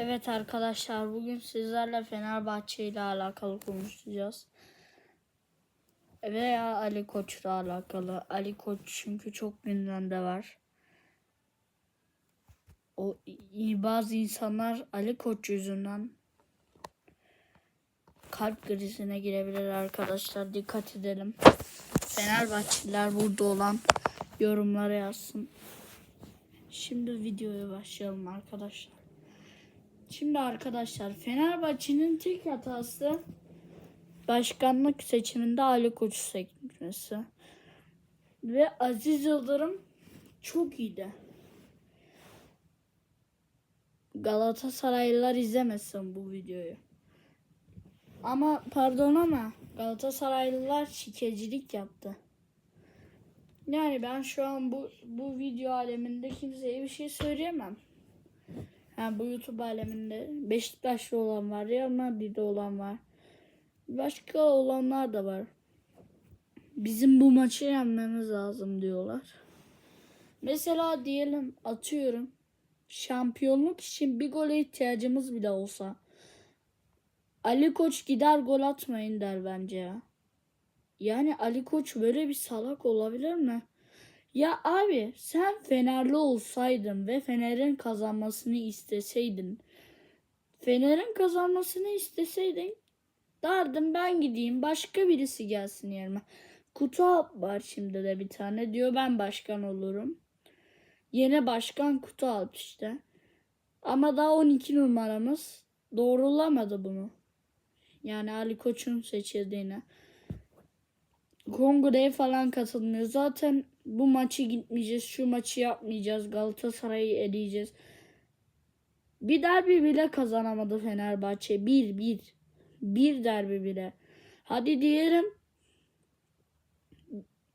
Evet arkadaşlar bugün sizlerle Fenerbahçe ile alakalı konuşacağız. Veya Ali Koç'la alakalı. Ali Koç çünkü çok gündemde var. O bazı insanlar Ali Koç yüzünden kalp krizine girebilir arkadaşlar. Dikkat edelim. Fenerbahçeliler burada olan yorumlara yazsın. Şimdi videoya başlayalım arkadaşlar. Şimdi arkadaşlar Fenerbahçe'nin tek hatası başkanlık seçiminde Ali Koç'u seçmesi. Ve Aziz Yıldırım çok iyiydi. Galatasaraylılar izlemesin bu videoyu. Ama pardon ama Galatasaraylılar şikecilik yaptı. Yani ben şu an bu bu video aleminde kimseye bir şey söyleyemem. Ha, bu YouTube aleminde Beşiktaşlı olan var, Real Madrid'de olan var. Başka olanlar da var. Bizim bu maçı yenmemiz lazım diyorlar. Mesela diyelim atıyorum şampiyonluk için bir gole ihtiyacımız bile olsa Ali Koç gider gol atmayın der bence ya. Yani Ali Koç böyle bir salak olabilir mi? Ya abi sen Fenerli olsaydın ve Fener'in kazanmasını isteseydin. Fener'in kazanmasını isteseydin derdim ben gideyim başka birisi gelsin yerime. Kutu Alp var şimdi de bir tane diyor ben başkan olurum. Yeni başkan Kutu Alp işte. Ama daha 12 numaramız doğrulamadı bunu. Yani Ali Koç'un seçildiğine. Kongreye falan katılmıyor. Zaten bu maçı gitmeyeceğiz, şu maçı yapmayacağız, Galatasaray'ı eleyeceğiz. Bir derbi bile kazanamadı Fenerbahçe. Bir, bir. Bir derbi bile. Hadi diyelim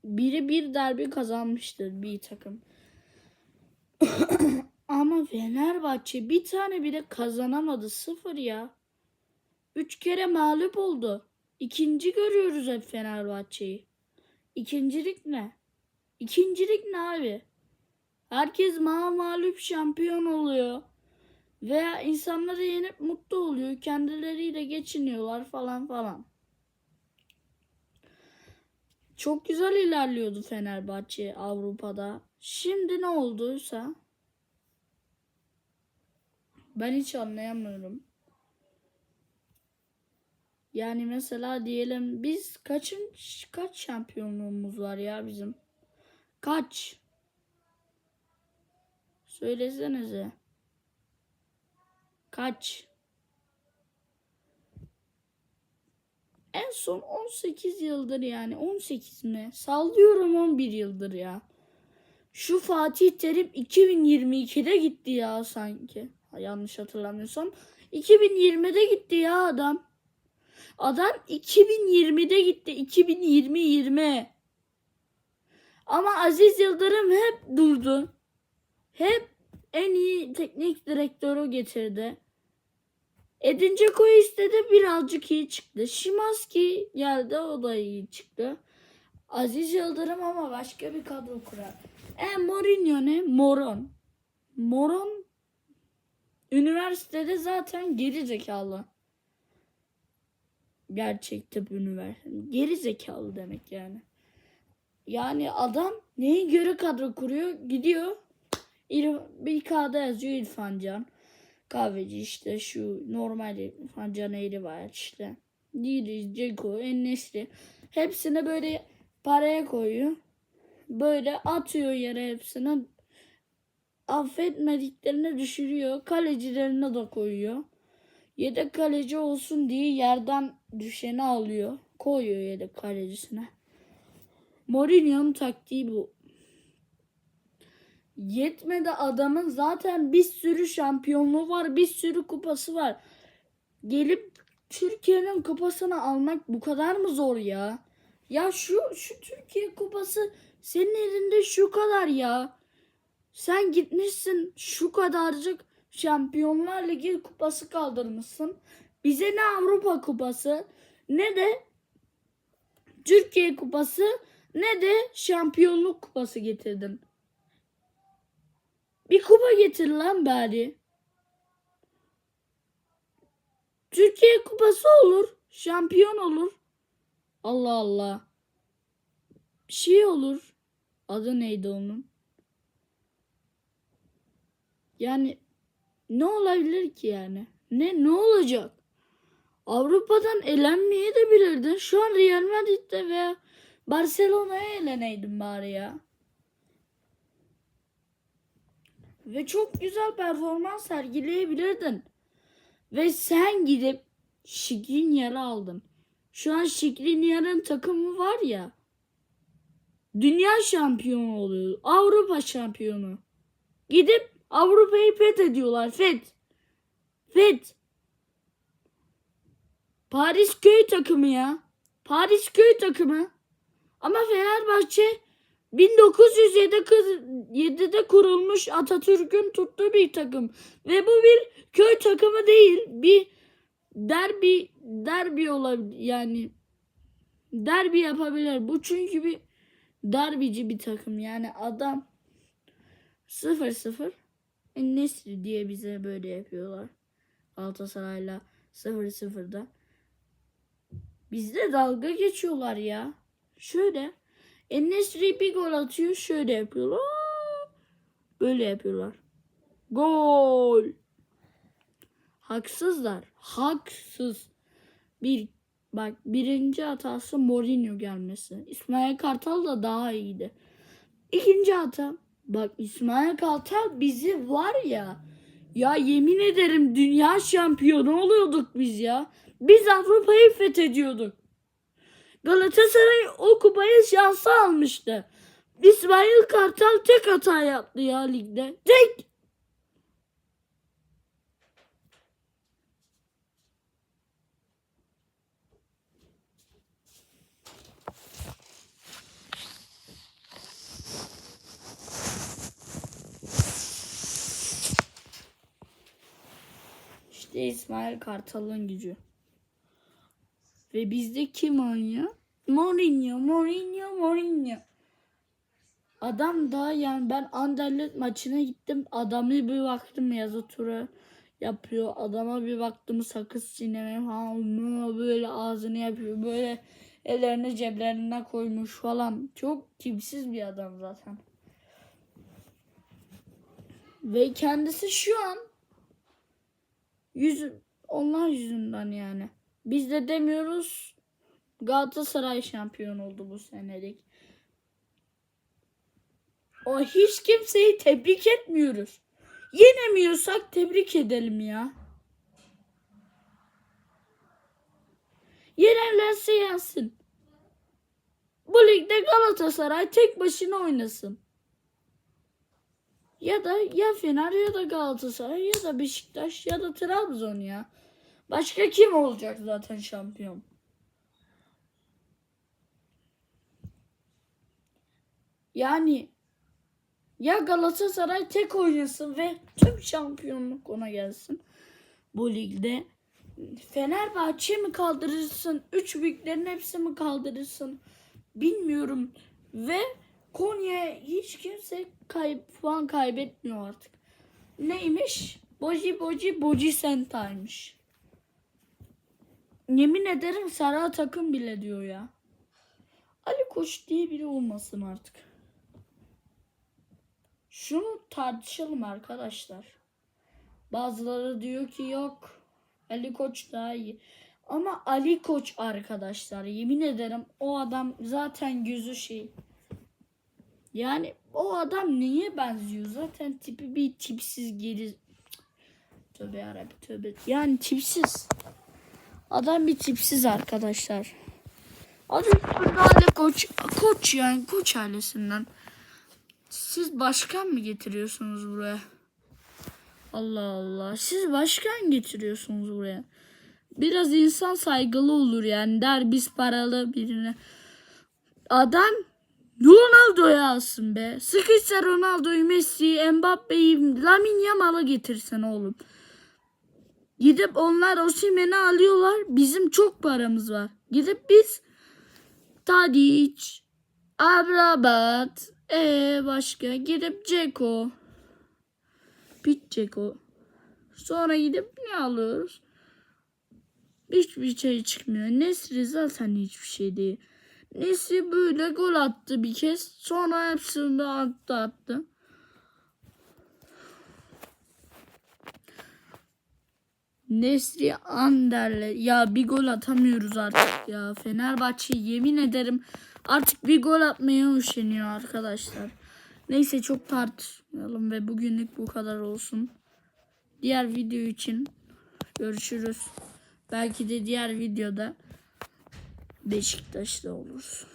biri bir derbi kazanmıştır bir takım. Ama Fenerbahçe bir tane bile kazanamadı. Sıfır ya. Üç kere mağlup oldu. İkinci görüyoruz hep Fenerbahçe'yi. İkincilik ne? İkincilik ne abi? Herkes ma mağlup şampiyon oluyor. Veya insanları yenip mutlu oluyor. Kendileriyle geçiniyorlar falan falan. Çok güzel ilerliyordu Fenerbahçe Avrupa'da. Şimdi ne olduysa ben hiç anlayamıyorum. Yani mesela diyelim biz kaçın kaç şampiyonluğumuz var ya bizim? Kaç? Söylesenize. Kaç? En son 18 yıldır yani 18 mi? Sallıyorum 11 yıldır ya. Şu Fatih Terim 2022'de gitti ya sanki. Yanlış hatırlamıyorsam. 2020'de gitti ya adam. Adam 2020'de gitti. 2020 20. Ama Aziz Yıldırım hep durdu. Hep en iyi teknik direktörü getirdi. Edin Dzeko'yu istedi birazcık iyi çıktı. Şimanski geldi o da iyi çıktı. Aziz Yıldırım ama başka bir kadro kurar. E Mourinho ne? Moron. Moron üniversitede zaten geri zekalı. Gerçek tıp üniversite. Geri zekalı demek yani. Yani adam neye göre kadro kuruyor? Gidiyor. İr- Bir kağıda yazıyor İrfan Can. Kahveci işte şu normal İrfan Can Eğri var işte. Diriz, Ceko, Ennesri. Hepsini böyle paraya koyuyor. Böyle atıyor yere hepsini. Affetmediklerini düşürüyor. Kalecilerine de koyuyor. Yedek kaleci olsun diye yerden düşeni alıyor. Koyuyor yedek kalecisine. Mourinho'nun taktiği bu. Yetmedi adamın zaten bir sürü şampiyonluğu var, bir sürü kupası var. Gelip Türkiye'nin kupasını almak bu kadar mı zor ya? Ya şu şu Türkiye kupası senin elinde şu kadar ya. Sen gitmişsin şu kadarcık Şampiyonlar Ligi kupası kaldırmışsın. Bize ne Avrupa kupası ne de Türkiye kupası ne de şampiyonluk kupası getirdin. Bir kupa getir lan bari. Türkiye kupası olur. Şampiyon olur. Allah Allah. Bir şey olur. Adı neydi onun? Yani ne olabilir ki yani? Ne ne olacak? Avrupa'dan elenmeye de bilirdin. Şu an Real Madrid'de veya Barcelona'ya eleneydin bari ya. Ve çok güzel performans sergileyebilirdin. Ve sen gidip Şikrinyar'ı aldın. Şu an Şikrinyar'ın takımı var ya. Dünya şampiyonu oluyor. Avrupa şampiyonu. Gidip Avrupa'yı fethediyorlar. Feth. Feth. Paris köy takımı ya. Paris köy takımı. Ama Fenerbahçe 1907'de kurulmuş Atatürk'ün tuttuğu bir takım. Ve bu bir köy takımı değil. Bir derbi derbi olabilir yani derbi yapabilir. Bu çünkü bir derbici bir takım. Yani adam 0-0 Nesri diye bize böyle yapıyorlar. Galatasaray'la 0-0'da. Bizde dalga geçiyorlar ya. Şöyle. Enesri bir gol atıyor. Şöyle yapıyorlar. Böyle yapıyorlar. Gol. Haksızlar. Haksız. Bir bak birinci hatası Mourinho gelmesi. İsmail Kartal da daha iyiydi. İkinci hata bak İsmail Kartal bizi var ya ya yemin ederim dünya şampiyonu oluyorduk biz ya. Biz Avrupa'yı fethediyorduk. Galatasaray o kupayı şansı almıştı. İsmail Kartal tek hata yaptı ya ligde. Tek. İşte İsmail Kartal'ın gücü. Ve bizde kim oynuyor? Mourinho, Mourinho, Mourinho. Adam daha yani ben Anderlet maçına gittim. Adamı bir baktım yazı tura yapıyor. Adama bir baktım sakız çiğnemeye falan böyle ağzını yapıyor. Böyle ellerini ceplerine koymuş falan. Çok tipsiz bir adam zaten. Ve kendisi şu an yüz onlar yüzünden yani. Biz de demiyoruz Galatasaray şampiyon oldu bu senelik. O hiç kimseyi tebrik etmiyoruz. Yenemiyorsak tebrik edelim ya. Yenerlerse yensin. Bu ligde Galatasaray tek başına oynasın. Ya da ya Fener ya da Galatasaray ya da Beşiktaş ya da Trabzon ya. Başka kim olacak zaten şampiyon? Yani ya Galatasaray tek oynasın ve tüm şampiyonluk ona gelsin bu ligde. Fenerbahçe mi kaldırırsın? Üç büyüklerin hepsi mi kaldırırsın? Bilmiyorum. Ve Konya hiç kimse kayıp, puan kaybetmiyor artık. Neymiş? Boji Boji Boji Senta'ymış. Yemin ederim Sara takım bile diyor ya. Ali Koç diye biri olmasın artık. Şunu tartışalım arkadaşlar. Bazıları diyor ki yok Ali Koç daha iyi. Ama Ali Koç arkadaşlar yemin ederim o adam zaten gözü şey. Yani o adam neye benziyor? Zaten tipi bir tipsiz geri. Tövbe yarabbim tövbe. Yani tipsiz. Adam bir tipsiz arkadaşlar. Üstünde Ali Koç. Koç yani Koç ailesinden. Siz başkan mı getiriyorsunuz buraya? Allah Allah. Siz başkan getiriyorsunuz buraya. Biraz insan saygılı olur yani. Der biz paralı birine. Adam Ronaldo'yu alsın be. Sıkışsa Ronaldo'yu, Messi'yi, Mbappe'yi, Lamine Yamal'ı getirsen oğlum. Gidip onlar Osimhen'i alıyorlar. Bizim çok paramız var. Gidip biz Tadic, Abrabat, ee başka gidip Ceko, Pit Ceko. Sonra gidip ne alıyoruz? hiçbir şey çıkmıyor. Nesri zaten hiçbir şey değil. Nesri böyle gol attı bir kez. Sonra hepsini attı attı. Nesri Anderle ya bir gol atamıyoruz artık ya. Fenerbahçe yemin ederim artık bir gol atmaya üşeniyor arkadaşlar. Neyse çok tartışmayalım ve bugünlük bu kadar olsun. Diğer video için görüşürüz. Belki de diğer videoda Beşiktaş'ta oluruz.